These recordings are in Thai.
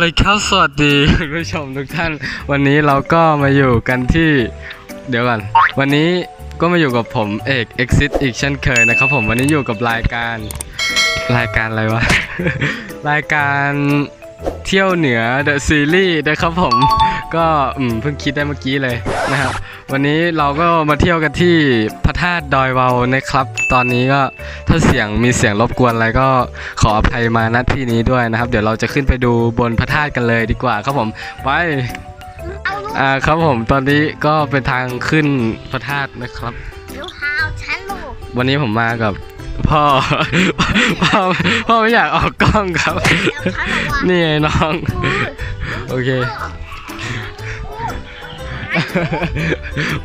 เลยครับสวัสดีคุณผู้ชมทุกท่าน วันนี้เราก็มาอยู่กันที่ เดี๋ยวก่อนวันนี้ก็มาอยู่กับผมเอก Exit อีกเช่นเคยนะครับผมวันนี้อยู่กับรายการรายการอะไรวะ รายการเที่ยวเหนือ The Series นะครับผม ก็เพิ่งคิดได้เมื่อกี้เลยนะครับวันนี้เราก็มาเที่ยวกันที่พระธาตุดอยเวานะครับ ตอนนี้ก็ถ้าเสียงมีเสียงรบกวนอะไรก็ขออภัยมาณที่นี้ด้วยนะครับ เดี๋ยวเราจะขึ้นไปดูบนพระธาตุกันเลยดีกว่าครับผมไปอ่าครับผมตอนนี้ก็เป็นทางขึ้นพระธาตุนะครับวันนี้ผมมากับพ่อพ่อพ่อไม่อยากออกกล้องครับ นี่ไงน้อง โอเค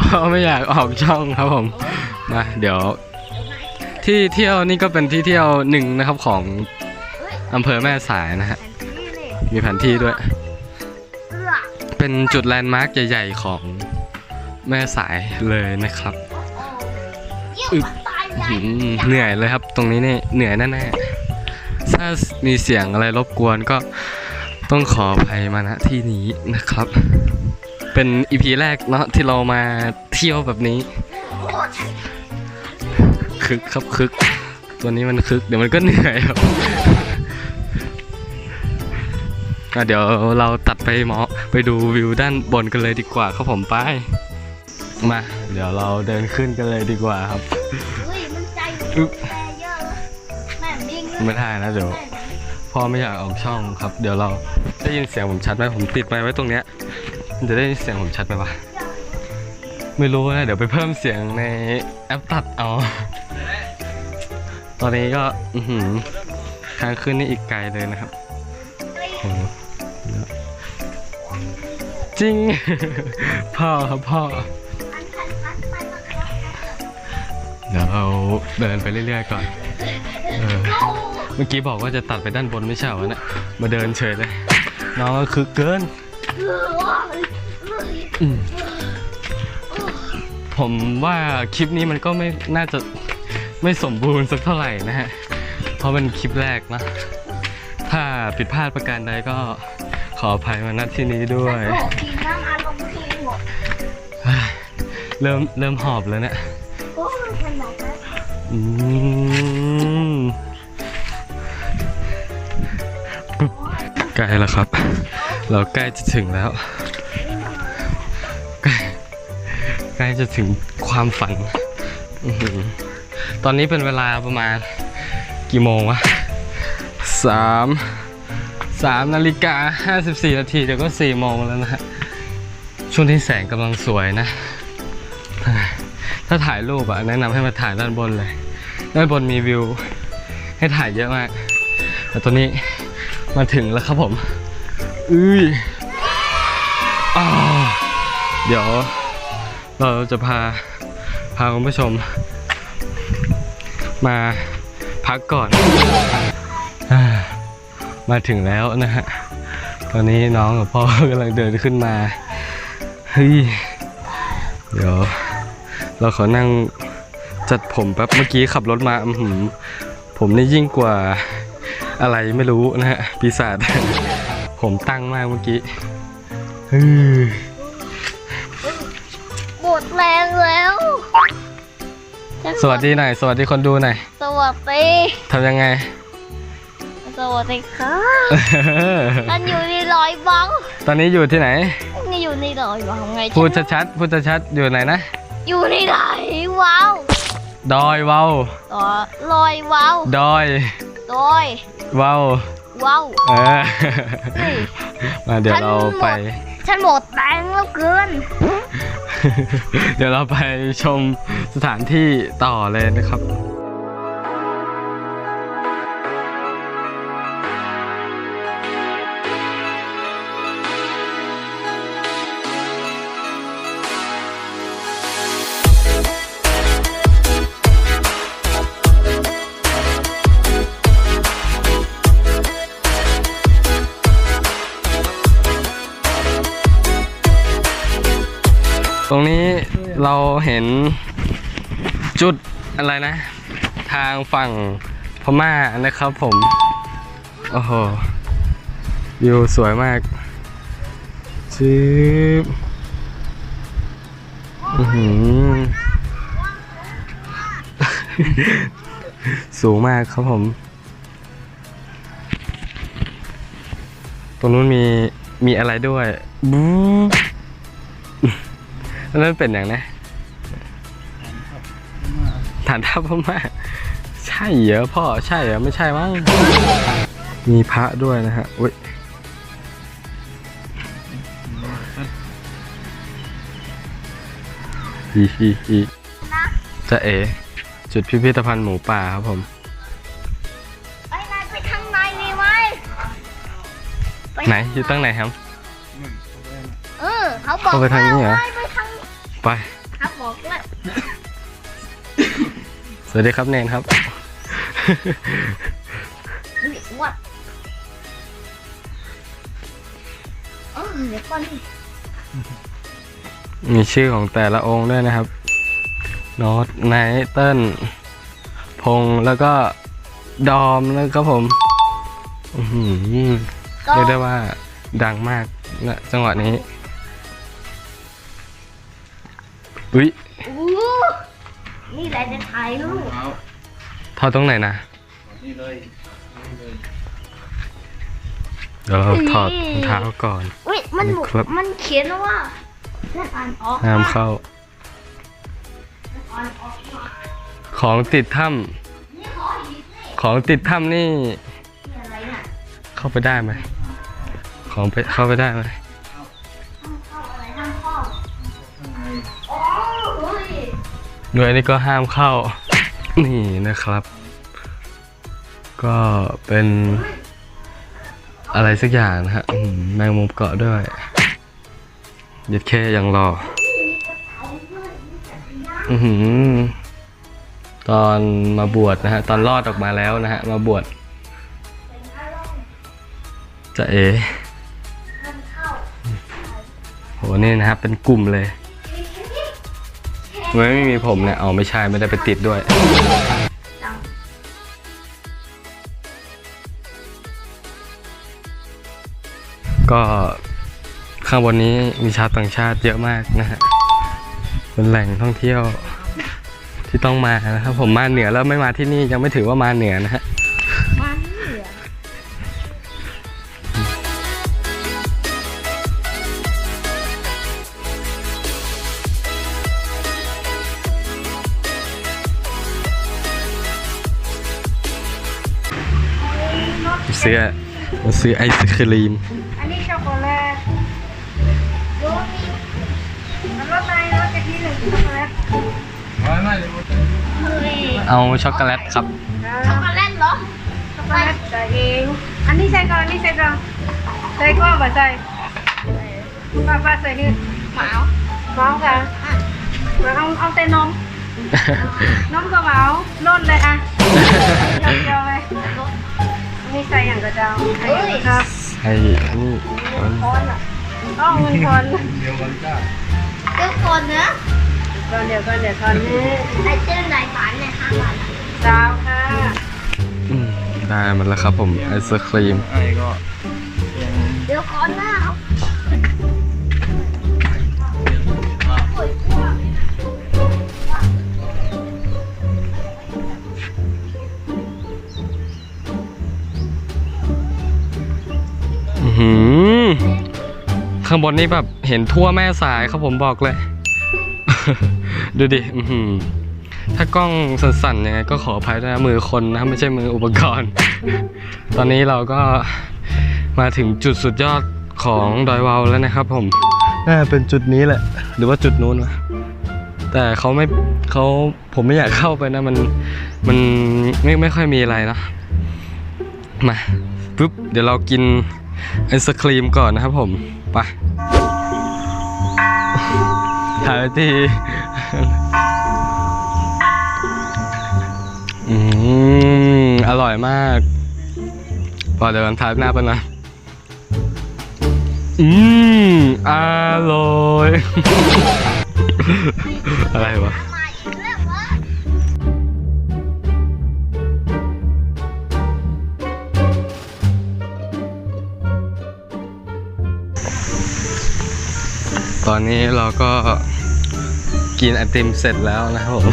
พ่อไม่อยากออกช่องครับผมมาเดี๋ยว ที่เที่ยวนี่ก็เป็นที่เที่ยวหนึ่งนะครับของอำเภอแม่สายนะฮะแผนที่นี่มีแผนที่ด้วยเอื้อเป็นจุดแลนด์มาร์กใหญ่ๆของแม่สายเลยนะครับเยี่ยมอึ๊บตายใหญ่อืมเหนื่อยเลยครับ ตรงนี้นี่เหนื่อยแน่ๆถ้ามีเสียงอะไรรบกวนก็ต้องขออภัยมาณที่นี้นะครับ เป็นอีพีแรกเนาะที่เรามาเที่ยวแบบนี้ คึกครับคึก ตัวนี้มันคึก เดี๋ยวมันก็เหนื่อยครับอะเดี๋ยวเราตัดไปหมอไปดูวิวด้านบนกันเลยดีกว่าครับผมไปมา เดี๋ยวเราเดินขึ้นกันเลยดีกว่าครับเฮ้ยมันใจอึ๊บแต่เยอะเลยแม่บิงเลยไม่ได้นะเดี๋ยวพ่อไม่อยากออกช่องครับ เดี๋ยวเราได้ยินเสียงผมชัดไหมผมติดไมค์ไว้ตรงเนี้ยมัน จะได้ยินเสียงผมชัดไหมวะ ไม่รู้นะ เดี๋ยวไปเพิ่มเสียงในแอปตัดเอา ตอนนี้ก็อือหือทางขึ้นนี่อีกไกลเลยนะครับโอ้โหเยอะจริง พ่อครับพ่อ เดี๋ยวเราเดินไปเรื่อยๆก่อน เออ เมื่อกี้บอกว่าจะตัดไปด้านบนไม่ใช่เหรอเนี่ยมาเดินเฉยเลย น้องก็คึกเกินอืม ผมว่าคลิปนี้มันก็ไม่น่าจะไม่สมบูรณ์สักเท่าไหร่นะฮะ เพราะเป็นคลิปแรกนะ ถ้าผิดพลาดประการใดก็ขออภัยมาณที่นี้ด้วยโอ้กินน้ำอารมณ์ทีหมดเริ่มเริ่มหอบแล้วเนี่ยโอ้ยมันบอกแล้วอืมปึ๊บใกล้แล้วครับ เราใกล้จะถึงแล้ว กล้จะถึงความฝันอตอนนี้เป็นเวลาประมาณกี่โมงวะสามสามนาฬิกาห้าสิบสี่นาทีเดี๋ยวก็สี่โมงแล้วนะฮะช่วงที่แสงกำลังสวยนะ ถ้าถ่ายรูปอะแนะนำให้มาถ่ายด้านบนเลย ด้านบนมีวิว ให้ถ่ายเยอะมาก แต่ตอนนี้มาถึงแล้วครับผม อุ้ยอ้าวเดี๋ยว เราจะพาพาคุณผู้ชม มาพักก่อน มาถึงแล้วนะฮะ ตอนนี้น้องกับพ่อกำลังเดินขึ้นมา เฮ้ย เดี๋ยว เราขอนั่งจัดผมแป๊บเมื่อกี้ขับรถมาอื้อหือผมนี่ยิ่งกว่าอะไรไม่รู้นะฮะปีศาจผมตั้งมากเมื่อกี้เฮ้ย หมดแรงแล้ว สวัสดีหน่อยสวัสดีคนดูหน่อยสวัสดีทำยังไง สวัสดีค่ะฉันอยู่ในรอยบัง ตอนนี้อยู่ที่ไหนนี่อยู่ในรอยบังไงพูดชัดๆพูดชัดๆอยู่ไหนนะ อยู่ในไหนว้าวดอยเว้าต่อลอยว้าวดอยลอยเว้าว้าวเออเฮ้ยมาเดี๋ยวเราไป ฉันหมดแรงแล้วเกิน เดี๋ยวเราไปชมสถานที่ต่อเลยนะครับ เราเห็นจุดอะไรนะ ทางฝั่งพม่านะครับผม โอ้โหวิวสวยมากชืบหือสูงมากครับผม ตรงนู้นมีมีอะไรด้วยบู๊ นนั้นเป็นอย่างนะฐานทัพพม่าใช่เหรอพ่อใช่เหรอไม่ใช่มั้งมีพระด้วยนะฮะอุ้ยฮีฮีฮีจะเอ จุดพิพิธภัณฑ์หมูป่าครับผมไปนายไปทางในนี่ไหมปไหนอยู่ตั้งไหนครับ เออเขาบอกเข้าไปทางนี้เหรอว่ ไปทางไป ครับบอกแล้วสวัสดีครับเนนครับ อุ๊ยอ้วัดเออเดี๋ยวก่อนมีชื่อของแต่ละองค์ด้วยนะครับ โนอตไนเติ้ลพงษ์แล้วก็ดอมนะครับผมอื้อหือก็เรียกได้ว่าดังมากนะจังหวะนี้ อุ้ยอู้นี่แหละจะถ่ายรูปทอดตรงไหนนะนี่เลยเดี๋ยวเราถอดรองเท้าก่อน อุ้ยมันนี่ครับ มันเขียนว่านั่นอ่านออกห้ามเข้า อ่านออกมาของติดถ้นี่ขออีกนี่ำของติดถ้ำนี่ นี่อะไรน่ะเข้าไปได้ไหมของไปเข้าไปได้ไหม หน่วยนี้ก็ห้ามเข้า นี่นะครับ ก็เป็นอะไรสักอย่างนะฮะแมงมุมเกาะด้วยยัดแค่ยังรอ อือตอนมาบวชนะฮะ ตอนรอดออกมาแล้วนะฮะ มาบวชจะเอห้ามเข้าโหนี่นะครับ เป็นกลุ่มเลย ไม่ไม่มีผมเนี่ย เอาไม่ใช่ไม่ได้ไปติดด้วย ก็ข้างบนนี้มีชาวต่างชาติเยอะมากนะฮะ เป็นแหล่งท่องเที่ยวที่ต้องมานะครับผมมาเหนือแล้วไม่มาที่นี่ยังไม่ถือว่ามาเหนือนะฮะ ซื้อมาซื้อไอศครีม อันนี้ช็อกโกแลตดูมีมันรสอะไรรสกะทิหรือช็อกโกแลตเฮ้ยเอาช็อกโกแลตครับ ช็อกโกแลตเหรอ ช็อกโกแลตใส่เอง อันนี้ใส่ก่อนอันนี้ใส่ก่อนใส่ก็บ่ใส่ป้าป้าใส่นี่หมาเมาค่ะมาเอาเอาแต่นมนมก็เมาล้นเลยอะเดียวๆเลยอั นนี้ใส่อย่างกระเจ้าใส่อย่างกระครับไอ้นี่คนอะต้องเงินคนเดี๋ยวมันก็เจ้าคนนะก่อนเดี๋ยวก่อนเดี๋ยวก่อนนี่ไอ้เจ้าไหนฝันเนี่ยห้าวันสาวค่ะอืมได้มาแล้วครับผมไอศครีมไอ้ก็ ข้างบนนี้แบบเห็นทั่วแม่สายครับผมบอกเลย ดูดิอื้อหือถ้ากล้องสั่นๆยังไงก็ขออภัยด้วยนะมือคนนะไม่ใช่มืออุปกรณ์ ตอนนี้เราก็มาถึงจุดสุดยอดของดอยวาวแล้วนะครับ ผมน่าเป็นจุดนี้แหละ หรือว่าจุดนู้นวะแต่เขาไม่เขาผมไม่อยากเข้าไปนะ มันมันไม่ไม่ค่อยมีอะไรเนอะมาปุ๊บเดี๋ยวเรากินไอศครีมก่อนนะครับผม ไปถ่ายไว้ทีอืมอร่อยมาก พอเดี๋ยวันถ่ายหน้าไปนะ อืมอร่อย อะไรวะ ตอนนี้เราก็กินไอติมเสร็จแล้วนะครับผม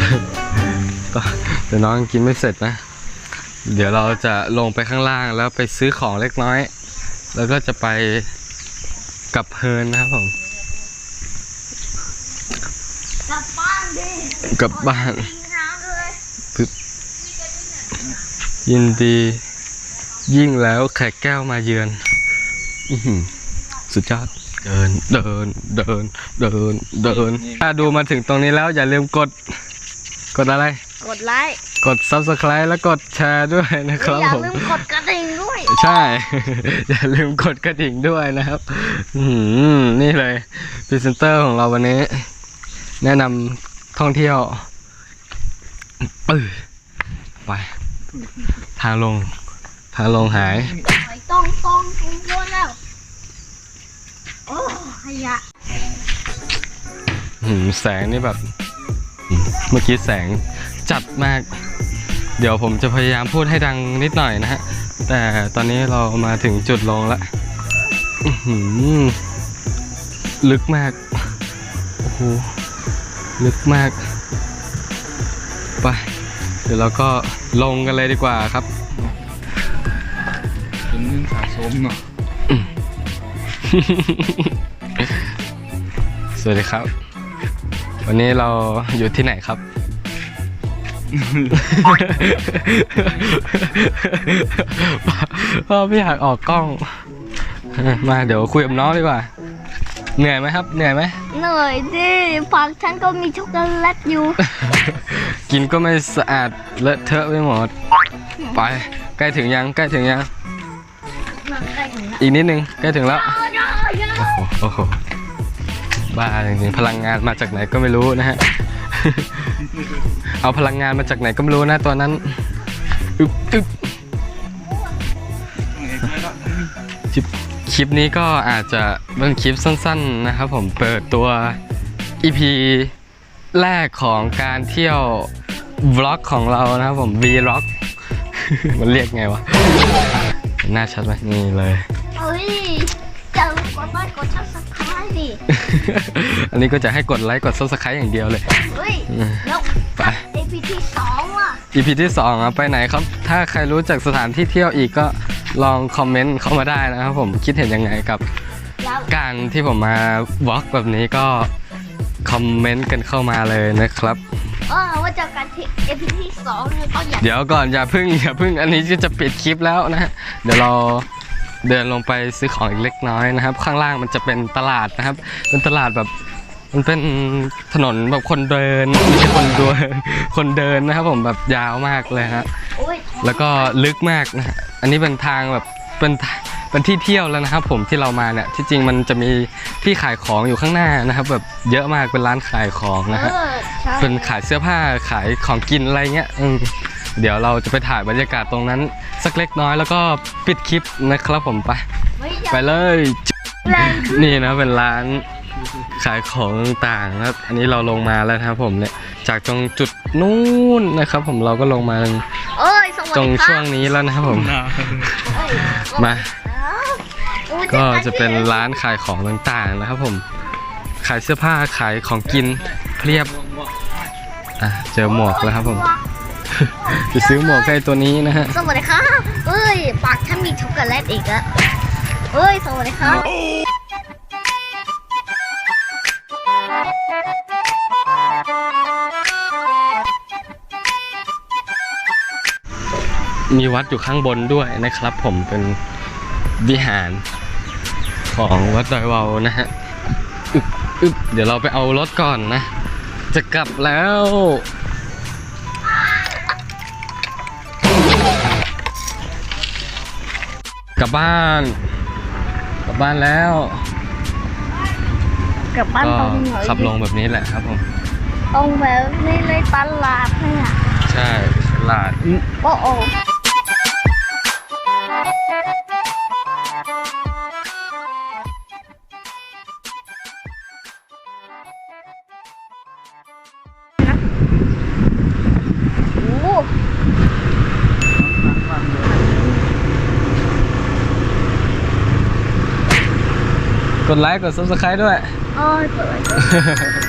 ก็แต่น้องกินไม่เสร็จนะ เดี๋ยวเราจะลงไปข้างล่างแล้วไปซื้อของเล็กน้อย แล้วก็จะไปกับเพลินนะครับผมกลับบ้านดิกลับบ้านยินดี ยิ่งแล้วแขกแก้วมาเยือนอือหือสุดยอด เดินเดินเดินเดินเดิน ถ้าดูมาถึงตรงนี้แล้วอย่าลืมกด กดอะไร กดไลค์กด subscribe แล้วกดแชร์ด้วยนะครับอย่าผม ลืมกดกระดิ่งด้วย ใช่ อย่าลืมกดกระดิ่งด้วยนะครับอื้อหือนี่เลยพรีเซนเตอร์ของเราวันนี้ แนะนำท่องเที่ยวเออไปทางลงทางลงหายไปต้องต้องถึงโดนแล้ว โอ้ขยะหืมแสงนี่แบบหืมเมื่อกี้แสงจัดมาก เดี๋ยวผมจะพยายามพูดให้ดังนิดหน่อยนะฮะ แต่ตอนนี้เรามาถึงจุดลงแล้วอื้อหือลึกมาก โอ้โห ลึกมาก ไป เดี๋ยวเราก็ลงกันเลยดีกว่าครับ เป็นเรื่องสะสมเนาะ สวัสดีครับ วันนี้เราอยู่ที่ไหนครับพ่อไม่อยากออกกล้อง มาเดี๋ยวคุยกับน้องดีกว่า เหนื่อยไหมครับ เหนื่อยไหม เหนื่อยดิผักฉันก็มีช็อกโกแลตอยู่ กินก็ไม่สะอาดเลอะเทอะไปหมด ไป ใกล้ถึงยัง ใกล้ถึงยังมันใกล้ถึงแล้วอีกนิดนึง ใกล้ถึงแล้ว โอ้โห บ้าจริงๆพลังงานมาจากไหนก็ไม่รู้นะฮะ เอาพลังงานมาจากไหนก็ไม่รู้นะตัวนั้น อึบอึบคลิปคลิปนี้ก็อาจจะเป็นคลิปสั้น ๆนะครับผมเปิดตัว EP แรกของการเที่ยววล็อกของเรานะครับผม Vlog มันเรียกไงวะ หน้าชัดไหมนี่เลยเฮ้ย กดไลค์กดชับสไครต์ดิอันนี้ก็จะให้กดไลค์กด subscribe อย่างเดียวเลย เฮ้ยอืมแล้วไป เอพีที่สองอะ EP ที่2อะไปไหนครับ ถ้าใครรู้จักสถานที่เที่ยวอีกก็ลองคอมเมนต์เข้ามาได้นะครับผมคิดเห็นยังไงกับแล้วการที่ผมมาวอล์กแบบนี้ก็คอมเมนต์กันเข้ามาเลยนะครับ เออว่าจะการที่เอพีที่สองเนี่ยก็อยากเดี๋ยวก่อนอย่าเพึ่งอย่าเพึ่งอันนี้ก็จะปิดคลิปแล้วนะฮะเดี๋ยวเรา เดินลงไปซื้อของอีกเล็กน้อยนะครับ ข้างล่างมันจะเป็นตลาดนะครับ เป็นตลาดแบบมันเป็นถนนแบบคนเดินไม่ใช่คนเดินคนเดินนะครับ ผมแบบยาวมากเลยฮะโอ้ยแล้วก็ลึกมากนะฮะอันนี้เป็นทางแบบเป็นเป็นที่เที่ยวแล้วนะครับ ผมที่เรามาเนี่ยที่จริงมันจะมีที่ขายของอยู่ข้างหน้านะครับ แบบเยอะมากเป็นร้านขายของนะฮะเออใช่เป็นขายเสื้อผ้าขายของกินอะไรเงี้ยอืม เดี๋ยวเราจะไปถ่ายบรรยากาศตรงนั้น สักเล็กน้อยแล้วก็ปิดคลิปนะครับผมไปไม่อยากไปเลยแรงนี่นะเป็นร้านขายของต่างๆนะครับ อันนี้เราลงมาแล้วนะครับผมเนี่ย จากตรงจุดนู้นนะครับ ผมเราก็ลงมาเอ้ยสวัสตรงดีคช่วรังบนี้แล้วนะครับผมหน้าเอ้ยมาโอ้ยก็จะเป็นร้านขายของต่างๆนะครับ ผม ขายเสื้อผ้าขายของกินเพียบ อะเจอหมวกแล้วครับผม จะซื้อหมวกให้ตัวนี้นะฮะ สวัสดีครับเอ้ย ปากฉันมีช็อกโกแลตอีกแล้วเอ้ย สวัสดีครับมีวัดอยู่ข้างบนด้วยนะครับ ผมเป็นวิหารของวัดดอยวาวนะฮะอึบอึบเดี๋ยวเราไปเอารถก่อนนะ จะกลับแล้ว กลับบ้าน กลับบ้านแล้วกลับบ้านก็ตรงไหนขับลงแบบนี้แหละครับผม ตรงแบบนี้เลยตลาดเนี่ยใช่ตลาด โอ้โอ้ กดไลค์กด subscribe ด้วย โอ้ยเปิด